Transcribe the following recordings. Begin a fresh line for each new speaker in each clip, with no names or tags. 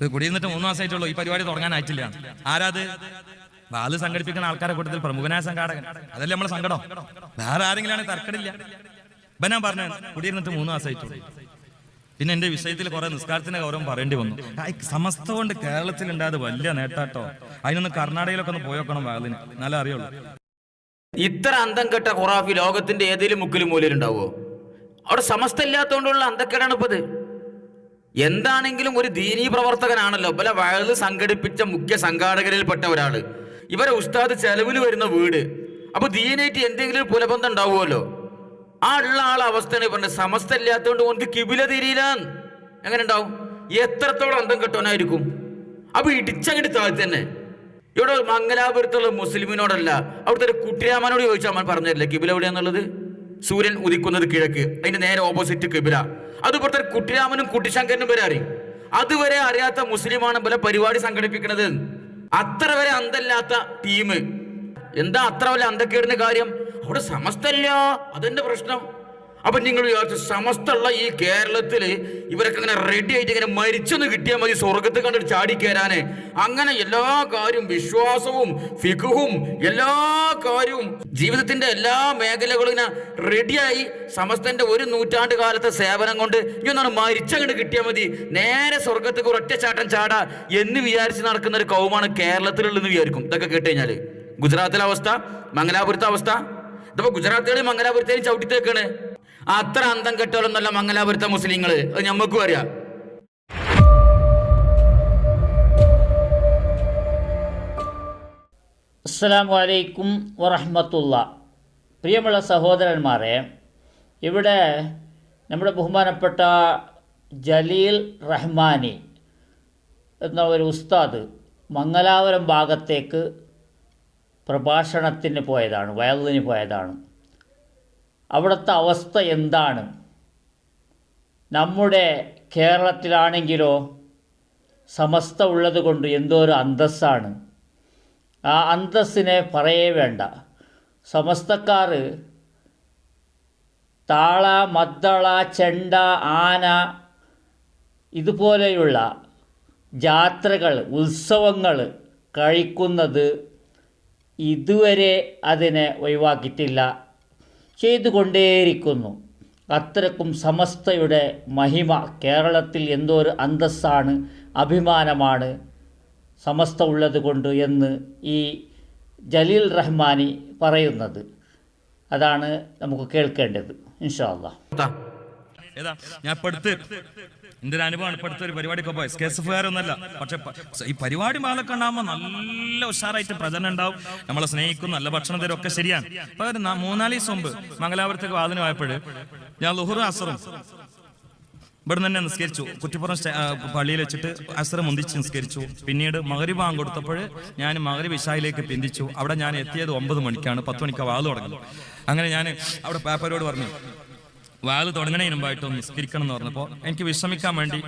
ഇത് കുടിയിരുന്നിട്ട് മൂന്ന് മാസമായിട്ടുള്ളൂ. ഈ പരിപാടി തുടങ്ങാനായിട്ടില്ല. ആരാത്? വാൽ സംഘടിപ്പിക്കുന്ന ആൾക്കാരെ കൂട്ടത്തിൽ പ്രമുഖനായ സംഘാടകൻ. അതല്ലേ നമ്മളെ സങ്കടം? വേറെ ആരെങ്കിലും തർക്കടില്ല. ഇപ്പൊ ഞാൻ പറഞ്ഞു കുടിയിരുന്നിട്ട് മൂന്ന് മാസമായിട്ടുള്ളൂ. പിന്നെ എന്റെ വിഷയത്തിൽ കുറെ നിസ്കാരത്തിന്റെ ഗൗരവം പറയേണ്ടി വന്നു. സമസ്ത കൊണ്ട് കേരളത്തിൽ ഉണ്ടായത് വലിയ നേട്ടാട്ടോ. അതിനൊന്ന് കർണാടകയിലൊക്കെ ഒന്ന് പോയോക്കണം വാലിന് നല്ല അറിയുള്ളൂ.
ഇത്ര അന്തം കെട്ട ഖുറാഫി ലോകത്തിന്റെ ഏതെങ്കിലും മുക്കിലും മൂലയിലുണ്ടാവോ അവിടെ സമസ്ത ഇല്ലാത്തതുകൊണ്ടുള്ള അന്തക്കേടാണ് ഇപ്പത് എന്താണെങ്കിലും ഒരു ദീനീ പ്രവർത്തകനാണല്ലോ. പല വയൽ സംഘടിപ്പിച്ച മുഖ്യ സംഘാടകരിൽപ്പെട്ട ഒരാൾ ഇവരെ ഉസ്താദ് ചെലവിൽ വരുന്ന വീട്. അപ്പൊ ദീനായിട്ട് എന്തെങ്കിലും പുലബന്ധം ഉണ്ടാവുമല്ലോ? ആ ഉള്ള ആളെ അവസ്ഥയാണ് പറഞ്ഞത് സമസ്ത ഇല്ലാത്തതുകൊണ്ട് ഒന്ന് കിബില തിരിയില്ല എങ്ങനെ ഉണ്ടാവും? എത്രത്തോളം അന്തം കെട്ടവനായിരിക്കും? അപ്പൊ ഇടിച്ചങ്ങട്ട് താഴ്ത്തി തന്നെ. ഇവിടെ മംഗലാപുരത്തുള്ള മുസ്ലിമിനോടല്ല അവിടുത്തെ ഒരു കുട്ടിരാമനോട് ചോദിച്ചാൽ അവൻ പറഞ്ഞില്ലേ കിബില എവിടെയാന്നുള്ളത്? സൂര്യൻ ഉദിക്കുന്നത് കിഴക്ക്. അതിന്റെ നേരെ ഓപ്പോസിറ്റ് കിബില. അത് ഇവിടുത്തെ ഒരു കുട്ടിരാമനും കുട്ടിശങ്കരനും വരെ അറിയും. അതുവരെ അറിയാത്ത മുസ്ലിമാണ് പല പരിപാടി സംഘടിപ്പിക്കുന്നത്. അത്ര വരെ അന്തല്ലാത്ത ടീം. എന്താ അത്ര വല്ല അന്തക്കേടിന്റെ കാര്യം? അവിടെ സമസ്തല്ല. അതെന്റെ പ്രശ്നം? അപ്പൊ നിങ്ങൾ വിചാരിച്ചു സമസ്തമുള്ള ഈ കേരളത്തിൽ ഇവരൊക്കെ ഇങ്ങനെ റെഡി ആയിട്ട് ഇങ്ങനെ മരിച്ചെന്ന് കിട്ടിയാൽ മതി സ്വർഗത്ത് കണ്ടിട്ട് ചാടി കയറാന് അങ്ങനെ എല്ലാ കാര്യവും വിശ്വാസവും ഫിഖുവും എല്ലാ കാര്യവും ജീവിതത്തിന്റെ എല്ലാ മേഖലകളും ഇങ്ങനെ റെഡിയായി സമസ്തന്റെ ഒരു നൂറ്റാണ്ട് കാലത്തെ സേവനം കൊണ്ട് ഇതൊന്നാണ് മരിച്ചങ്ങോട്ട് കിട്ടിയാൽ മതി. നേരെ സ്വർഗത്തേക്ക് ഒരൊറ്റ ചാട്ടം ചാടാ എന്ന് വിചാരിച്ച് നടക്കുന്ന ഒരു കൗമാണ് കേരളത്തിലുള്ളതെന്ന് വിചാരിക്കും. ഇതൊക്കെ കേട്ട് കഴിഞ്ഞാൽ. ഗുജറാത്തിലെ അവസ്ഥ മംഗലാപുരത്തെ അവസ്ഥ. ഇതിപ്പോ ഗുജറാത്തുകളെയും മംഗലാപുരത്തെയും ചവിട്ടിത്തേക്കാണ്. അത്ര അന്തം കെട്ടോളൊന്നല്ല മംഗലാപുരത്തെ മുസ്ലിങ്ങൾ അത് ഞമ്മക്കും അറിയാം.
അസ്സാം വലൈക്കും വറഹമത്തുള്ള. പ്രിയമുള്ള സഹോദരന്മാരെ ഇവിടെ നമ്മുടെ ബഹുമാനപ്പെട്ട ജലീൽ റഹ്മാനി എന്ന ഒരു ഉസ്താദ് മംഗലാപുരം ഭാഗത്തേക്ക് പ്രഭാഷണത്തിന് പോയതാണ് വയലിന് പോയതാണ്. അവിടുത്തെ അവസ്ഥ എന്താണ്? നമ്മുടെ കേരളത്തിലാണെങ്കിലോ സമസ്ത ഉള്ളത് കൊണ്ട് എന്തോ ഒരു അന്തസ്സാണ്. ആ അന്തസ്സിനെ പറയേ വേണ്ട. സമസ്തക്കാർ താള മദ്ദള ചെണ്ട ആന ഇതുപോലെയുള്ള ജാത്രകൾ ഉത്സവങ്ങൾ കഴിക്കുന്നത് ഇതുവരെ അതിനെ ഒഴിവാക്കിയിട്ടില്ല. ചെയ്തുകൊണ്ടേയിരിക്കുന്നു. അത്രക്കും സമസ്തയുടെ മഹിമ കേരളത്തിൽ എന്തോ ഒരു അന്തസ്സാണ് അഭിമാനമാണ് സമസ്ത ഉള്ളത് കൊണ്ട് എന്ന് ഈ ജലീൽ റഹ്മാനി പറയുന്നത്. അതാണ് നമുക്ക് കേൾക്കേണ്ടത്. ഇൻഷാ
അള്ളാഹ്. ഞാൻ എന്റെ ഒരു അനുഭവമാണ് ഇപ്പൊ അടുത്ത ഒരു പരിപാടിക്ക് പോയി എസ് കെ എസ് എഫുകാരൊന്നല്ല പക്ഷെ ഈ പരിപാടി മാല ഉണ്ടാകുമ്പോൾ നല്ല ഉഷാറായിട്ട് പ്രചരണം ഉണ്ടാവും. നമ്മളെ സ്നേഹിക്കും നല്ല ഭക്ഷണം തരും ഒക്കെ ശരിയാണ്. അപ്പൊ മൂന്നാൽ ദിവസം മുമ്പ് മംഗലാപുരത്തേക്ക് വാതിന് പോയപ്പോൾ ഞാൻ ലുഹുറും അസറും ഇവിടെ തന്നെ നിസ്കരിച്ചു. കുറ്റിപ്പുറം പള്ളിയിൽ വെച്ചിട്ട് അസറ് മുന്തിച്ച് നിസ്കരിച്ചു. പിന്നീട് മകരി ബാങ്ക് കൊടുത്തപ്പോൾ ഞാൻ മകരി വിശായിലേക്ക് പിന്തിച്ചു. അവിടെ ഞാൻ എത്തിയത് ഒമ്പത് മണിക്കാണ്. പത്ത് മണിക്ക് വാൽ തുടങ്ങി. അങ്ങനെ ഞാൻ അവിടെ പേപ്പറോട് പറഞ്ഞു വാൽ തുടങ്ങണേ മുമ്പായിട്ട് നിസ്കരിക്കണം എന്ന് പറഞ്ഞപ്പോൾ എനിക്ക് വിശ്രമിക്കാൻ വേണ്ടി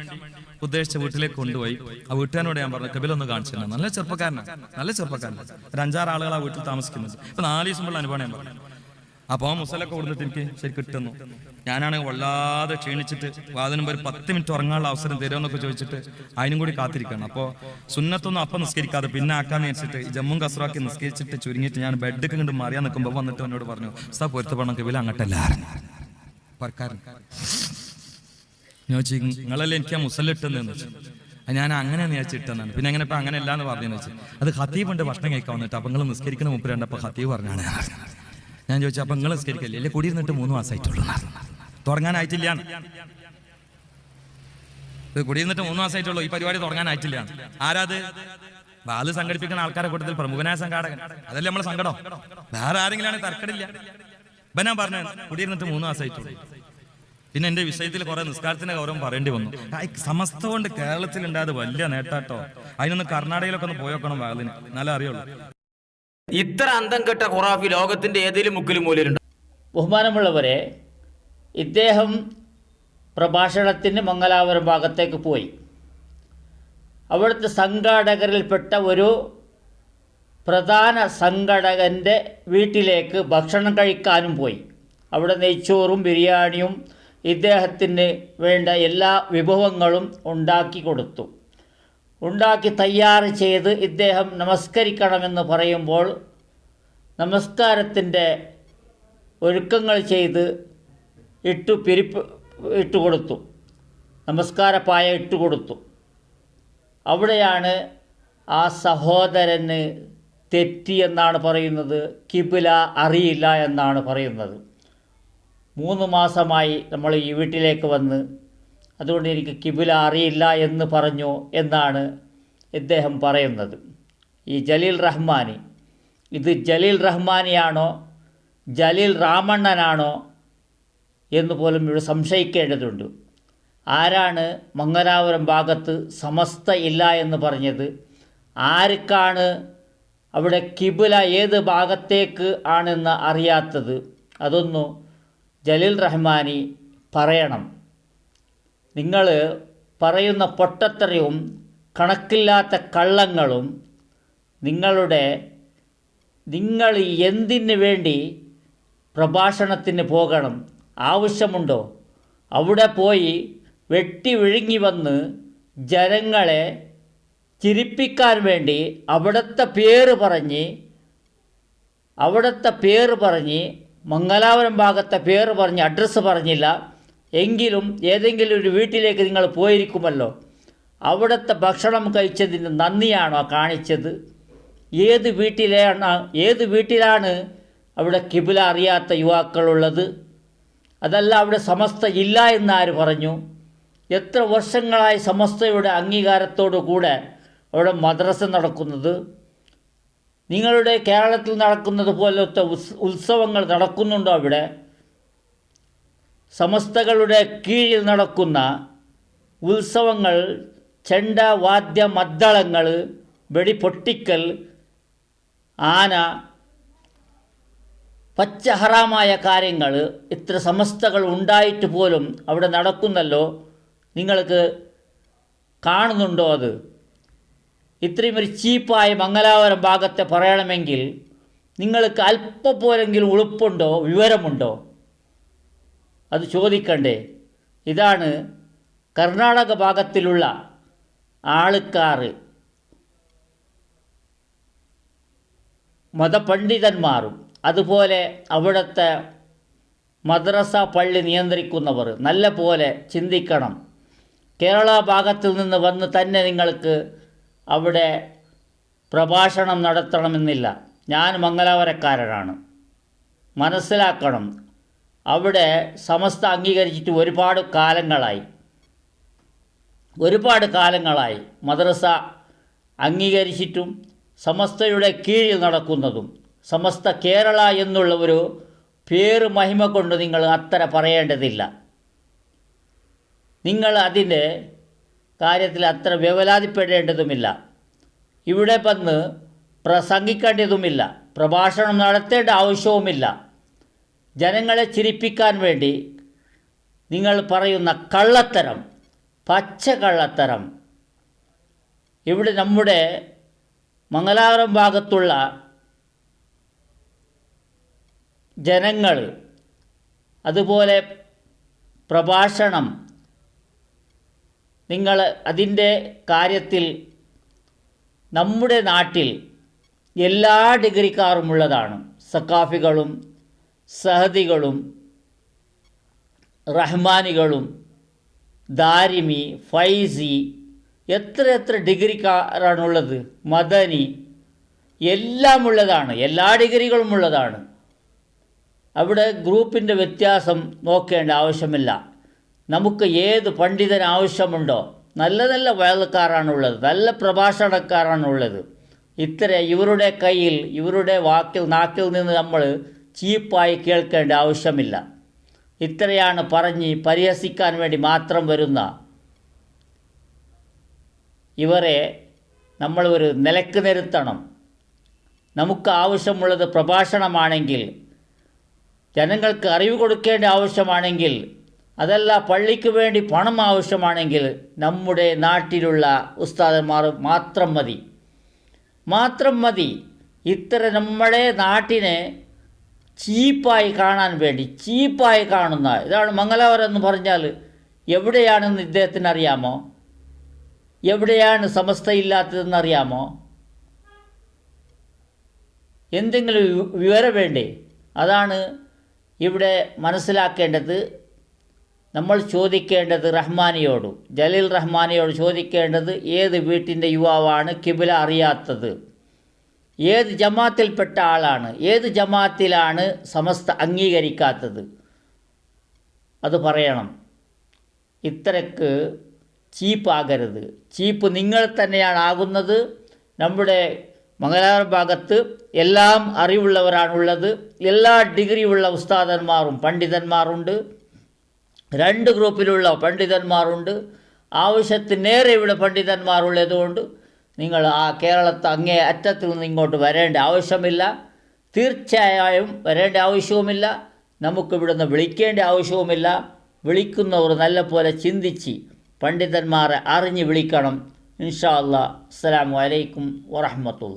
ഉദ്ദേശിച്ച വീട്ടിലേക്ക് കൊണ്ടുപോയി. ആ വീട്ടുകാരനോട് ഞാൻ പറഞ്ഞു കബിലൊന്ന് കാണിച്ചില്ല നല്ല ചെറുപ്പക്കാരനാണ് നല്ല ചെറുപ്പക്കാരനാണ് ഒരു അഞ്ചാറ് ആളുകൾ ആ വീട്ടിൽ താമസിക്കുന്നത്. ഇപ്പൊ നാല് ദിവസം ഉള്ള അനുഭവം ഞാൻ പറഞ്ഞു അപ്പോൾ ആ മുസലൊക്കെ കൊടുത്തിട്ട് എനിക്ക് ശരി കിട്ടുന്നു. ഞാനാണെങ്കിൽ വല്ലാതെ ക്ഷീണിച്ചിട്ട് വാതിനും ഒരു പത്ത് മിനിറ്റ് ഉറങ്ങാനുള്ള അവസരം തരുമെന്നൊക്കെ ചോദിച്ചിട്ട് അതിനും കൂടി കാത്തിരിക്കണം അപ്പോൾ സുന്നത്തൊന്നും അപ്പം നിസ്കരിക്കാതെ പിന്നെ ആക്കാന്ന് വെച്ചിട്ട് ജമ്മു കസറാക്കി നിസ്കരിച്ചിട്ട് ചുരുങ്ങിയിട്ട് ഞാൻ ബെഡ് കണ്ട് മറിയാൻ നിൽക്കുമ്പോൾ വന്നിട്ട് എന്നോട് പറഞ്ഞു സാ പൊരുത്തപ്പെടണം കവില അങ്ങോട്ടല്ല പറക്കാരൻ ഞാൻ ചോദിച്ചു നിങ്ങളല്ലേ എനിക്ക് ആ മുസലിട്ടെന്ന് ഞാൻ അങ്ങനെ വിചാരിച്ചിട്ടെന്നാണ് പിന്നെ അങ്ങനെ ഇപ്പൊ അങ്ങനെ അല്ലാന്ന് പറഞ്ഞു വെച്ചു അത് ഹത്തീബ് ഉണ്ട് ഭക്ഷണം കഴിക്കാൻ വന്നിട്ട് അപ്പൊ നിങ്ങൾ നിസ്കരിക്കുന്ന മുമ്പ് രണ്ടപ്പോ ഹത്തീബ് പറഞ്ഞാണ് ഞാൻ ചോദിച്ചു അപ്പൊ നിങ്ങൾ നിസ്കരിക്കല്ലേ? അല്ലേ കുടിയിരുന്നിട്ട് മൂന്ന് മാസമായിട്ടുള്ളൂ തുടങ്ങാനായിട്ടില്ല ഇത് കുടിയിരുന്നിട്ട് മൂന്ന് മാസമായിട്ടുള്ളൂ ഈ പരിപാടി തുടങ്ങാനായിട്ടില്ല ആരാത് ബാൽ സംഘടിപ്പിക്കുന്ന ആൾക്കാരെ കൂട്ടത്തിൽ പ്രമുഖനായ സംഘാടകൻ. അതല്ലേ നമ്മളെ സങ്കടം. വേറെ ആരെങ്കിലും തർക്കടില്ല ഇപ്പൊ ഞാൻ പറഞ്ഞു കുടിയിരുന്നിട്ട് മൂന്ന് മാസമായിട്ടുള്ളൂ പിന്നെ എന്റെ വിഷയത്തിൽ കുറെ നിസ്കാരത്തിന്റെ ഗൗരവം പറയേണ്ടി വന്നു. സമസ്ത കൊണ്ട് കേരളത്തിൽ ഉണ്ടായത് വലിയ നേട്ടാട്ടോ. അതിനൊന്ന് കർണാടകയിലൊക്കെ ഒന്ന് പോയോക്കണം വാലിന് നല്ല അറിയുള്ളൂ.
ഇത്ര അന്തം കെട്ട ഖുറാഫി ലോകത്തിന്റെ ഏതെങ്കിലും മുക്കിലും മൂലയിലുണ്ട്?
ബഹുമാനമുള്ളവരെ ഇദ്ദേഹം പ്രഭാഷണത്തിന് മംഗലാപുരം ഭാഗത്തേക്ക് പോയി. അവിടുത്തെ സംഘാടകരിൽപ്പെട്ട ഒരു പ്രധാന സംഘടകന്റെ വീട്ടിലേക്ക് ഭക്ഷണം കഴിക്കാനും പോയി. അവിടെ നെയ്ച്ചോറും ബിരിയാണിയും ഇദ്ദേഹത്തിന് വേണ്ട എല്ലാ വിഭവങ്ങളും ഉണ്ടാക്കി കൊടുത്തു. ഉണ്ടാക്കി തയ്യാർ ചെയ്ത് ഇദ്ദേഹം നമസ്കരിക്കണമെന്ന് പറയുമ്പോൾ നമസ്കാരത്തിന്റെ ഒരുക്കങ്ങൾ ചെയ്ത് ഇട്ടു പിരിപ്പ് ഇട്ടു കൊടുത്തു. നമസ്കാരപ്പായ ഇട്ടു കൊടുത്തു. അവിടെയാണ് ആ സഹോദരന് തെറ്റി എന്നാണ് പറയുന്നത് കിബില അറിയില്ല എന്നാണ് പറയുന്നത്. മൂന്ന് മാസമായി നമ്മൾ ഈ വീട്ടിലേക്ക് വന്ന് അതുകൊണ്ട് എനിക്ക് കിബില അറിയില്ല എന്ന് പറഞ്ഞു എന്നാണ് ഇദ്ദേഹം പറയുന്നത്. ഈ ജലീൽ റഹ്മാനി ഇത് ജലീൽ റഹ്മാനിയാണോ ജലീൽ രാമണ്ണനാണോ എന്ന് പോലും ഇവിടെ സംശയിക്കേണ്ടതുണ്ട്. ആരാണ് മംഗലാപുരം ഭാഗത്ത് സമസ്ത ഇല്ല എന്ന് പറഞ്ഞത്? ആർക്കാണ് അവിടെ കിബില ഏത് ഭാഗത്തേക്ക് ആണെന്ന് അറിയാത്തത് അതൊന്നു ജലീൽ റഹ്മാനി പറയണം. നിങ്ങൾ പറയുന്ന പൊട്ടത്തരവും കണക്കില്ലാത്ത കള്ളങ്ങളും നിങ്ങളുടെ നിങ്ങൾ എന്തിനു വേണ്ടി പ്രഭാഷണത്തിന് പോകണം? ആവശ്യമുണ്ടോ? അവിടെ പോയി വെട്ടി വിഴുങ്ങി വന്ന് ജനങ്ങളെ ചിരിപ്പിക്കാൻ വേണ്ടി അവിടുത്തെ പേര് പറഞ്ഞ് അവിടുത്തെ പേര് പറഞ്ഞ് മംഗലാപുരം ഭാഗത്തെ പേര് പറഞ്ഞ് അഡ്രസ്സ് പറഞ്ഞില്ല. എങ്കിലും ഏതെങ്കിലും ഒരു വീട്ടിലേക്ക് നിങ്ങൾ പോയിരിക്കുമല്ലോ. അവിടുത്തെ ഭക്ഷണം കഴിച്ചതിന് നന്ദിയാണോ കാണിച്ചത്? ഏത് വീട്ടിലാണ് ഏത് വീട്ടിലാണ് അവിടെ കിബില അറിയാത്ത യുവാക്കളുള്ളത്? അതല്ല അവിടെ സമസ്ത ഇല്ല എന്നാര് പറഞ്ഞു? എത്ര വർഷങ്ങളായി സമസ്തയുടെ അംഗീകാരത്തോടു കൂടെ അവിടെ മദ്രസ നടക്കുന്നത്. നിങ്ങളുടെ കേരളത്തിൽ നടക്കുന്നത് പോലത്തെ ഉത്സ ഉത്സവങ്ങൾ നടക്കുന്നുണ്ടോ അവിടെ? സമസ്തകളുടെ കീഴിൽ നടക്കുന്ന ഉത്സവങ്ങൾ ചെണ്ട വാദ്യ മദ്ദളങ്ങൾ വെടിപൊട്ടിക്കൽ ആന പച്ചഹറാമായ കാര്യങ്ങൾ ഇത്ര സമസ്തകൾ ഉണ്ടായിട്ട് പോലും അവിടെ നടക്കുന്നല്ലോ. നിങ്ങൾക്ക് കാണുന്നുണ്ടോ അത്? ഇത്രയും ഒരു ചീപ്പായ മംഗലാപുരം ഭാഗത്തെ പറയണമെങ്കിൽ നിങ്ങൾക്ക് അല്പം പോലെങ്കിലും ഉളുപ്പുണ്ടോ വിവരമുണ്ടോ? അത് ചോദിക്കണ്ടേ. ഇതാണ് കർണാടക ഭാഗത്തിലുള്ള ആൾക്കാർ മതപണ്ഡിതന്മാരും അതുപോലെ അവിടുത്തെ മദ്രസ പള്ളി നിയന്ത്രിക്കുന്നവർ. നല്ല പോലെ ചിന്തിക്കണം. കേരള ഭാഗത്തിൽ നിന്ന് വന്ന് തന്നെ നിങ്ങൾക്ക് അവിടെ പ്രഭാഷണം നടത്തണമെന്നില്ല. ഞാൻ മംഗലാപുരക്കാരനാണ്. മനസ്സിലാക്കണം അവിടെ സമസ്ത അംഗീകരിച്ചിട്ട് ഒരുപാട് കാലങ്ങളായി. ഒരുപാട് കാലങ്ങളായി മദ്രസ അംഗീകരിച്ചിട്ടും സമസ്തയുടെ കീഴിൽ നടക്കുന്നതും സമസ്ത കേരള എന്നുള്ള ഒരു പേര് മഹിമ കൊണ്ട് നിങ്ങൾ അത്ര പറയേണ്ടതില്ല. നിങ്ങൾ അതിന്റെ കാര്യത്തിൽ അത്ര വ്യവലാതിപ്പെടേണ്ടതുമില്ല. ഇവിടെ വന്ന് പ്രസംഗിക്കേണ്ടതുമില്ല. പ്രഭാഷണം നടത്തേണ്ട ആവശ്യവുമില്ല. ജനങ്ങളെ ചിരിപ്പിക്കാൻ വേണ്ടി നിങ്ങൾ പറയുന്ന കള്ളത്തരം പച്ച കള്ളത്തരം. ഇവിടെ നമ്മുടെ മംഗലാപുരം ഭാഗത്തുള്ള ജനങ്ങൾ അതുപോലെ പ്രഭാഷണം നിങ്ങൾ അതിന്റെ കാര്യത്തിൽ നമ്മുടെ നാട്ടിൽ എല്ലാ ഡിഗ്രിക്കാരും ഉള്ളതാണ്. സക്കാഫികളും സഹദികളും റഹ്മാനികളും ദാരിമി ഫൈസി എത്ര എത്ര ഡിഗ്രിക്കാരാണുള്ളത്? മദനി എല്ലാം ഉള്ളതാണ്. എല്ലാ ഡിഗ്രികളും ഉള്ളതാണ്. അവിടെ ഗ്രൂപ്പിന്റെ വ്യത്യാസം നോക്കേണ്ട ആവശ്യമില്ല. നമുക്ക് ഏത് പണ്ഡിതൻ ആവശ്യമുണ്ടോ നല്ല നല്ല വയൽക്കാരാണുള്ളത് നല്ല പ്രഭാഷണക്കാരാണുള്ളത്. ഇത്ര ഇവരുടെ കയ്യിൽ ഇവരുടെ വാക്കിൽ നാക്കിൽ നിന്ന് നമ്മൾ ചീപ്പായി കേൾക്കേണ്ട ആവശ്യമില്ല. ഇത്രയാണ് പറഞ്ഞ് പരിഹസിക്കാൻ വേണ്ടി മാത്രം വരുന്ന ഇവരെ നമ്മൾ ഒരു നിലയ്ക്ക് നിരുത്തണം. നമുക്ക് ആവശ്യമുള്ളത് പ്രഭാഷണമാണെങ്കിൽ ജനങ്ങൾക്ക് അറിവ് കൊടുക്കേണ്ട ആവശ്യമാണെങ്കിൽ അതല്ല പള്ളിക്ക് വേണ്ടി പണം ആവശ്യമാണെങ്കിൽ നമ്മുടെ നാട്ടിലുള്ള ഉസ്താദന്മാർ മാത്രം മതി. മാത്രം മതി. ഇത്ര നമ്മളെ നാട്ടിനെ ചീപ്പായി കാണാൻ വേണ്ടി ചീപ്പായി കാണുന്ന ഇതാണ് മംഗലാപുരം പറഞ്ഞാൽ എവിടെയാണെന്ന് ഇദ്ദേഹത്തിന് അറിയാമോ എവിടെയാണ് സമസ്ത ഇല്ലാത്തതെന്നറിയാമോ എന്തെങ്കിലും വിവരം വേണ്ടേ? അതാണ് ഇവിടെ മനസ്സിലാക്കേണ്ടത്. നമ്മൾ ചോദിക്കേണ്ടത് റഹ്മാനിയോട് ജലീൽ റഹ്മാനിയോട് ചോദിക്കേണ്ടത് ഏത് വീട്ടിന്റെ യുവാവാണ് കിബില അറിയാത്തത്? ഏത് ജമാത്തിൽപ്പെട്ട ആളാണ്? ഏത് ജമാത്തിലാണ് സമസ്ത അംഗീകരിക്കാത്തത്? അത് പറയണം. ഇത്രക്ക് ചീപ്പാകരുത്. ചീപ്പ് നിങ്ങൾ തന്നെയാണ് ആകുന്നത്. നമ്മുടെ മംഗലാപുരം ഭാഗത്ത് എല്ലാം അറിവുള്ളവരാണുള്ളത്. എല്ലാ ഡിഗ്രിയുള്ള ഉസ്താദന്മാരും പണ്ഡിതന്മാരുണ്ട്. രണ്ട് ഗ്രൂപ്പിലുള്ള പണ്ഡിതന്മാരുണ്ട്. ആവശ്യത്തിനേറെ ഇവിടെ പണ്ഡിതന്മാരുള്ളതുകൊണ്ട് നിങ്ങൾ ആ കേരളത്തെ അങ്ങേ അറ്റത്തിൽ നിന്ന് ഇങ്ങോട്ട് വരേണ്ട ആവശ്യമില്ല. തീർച്ചയായും വരേണ്ട ആവശ്യവുമില്ല. നമുക്ക് ഇവിടുന്ന് വിളിക്കേണ്ട ആവശ്യവുമില്ല. വിളിക്കുന്നവർ നല്ല പോലെ ചിന്തിച്ച് പണ്ഡിതന്മാരെ അറിഞ്ഞ് വിളിക്കണം. ഇൻഷാ അല്ലാ അസ്സാം വലൈക്കും വറഹ്മത്തുള്ളാഹി.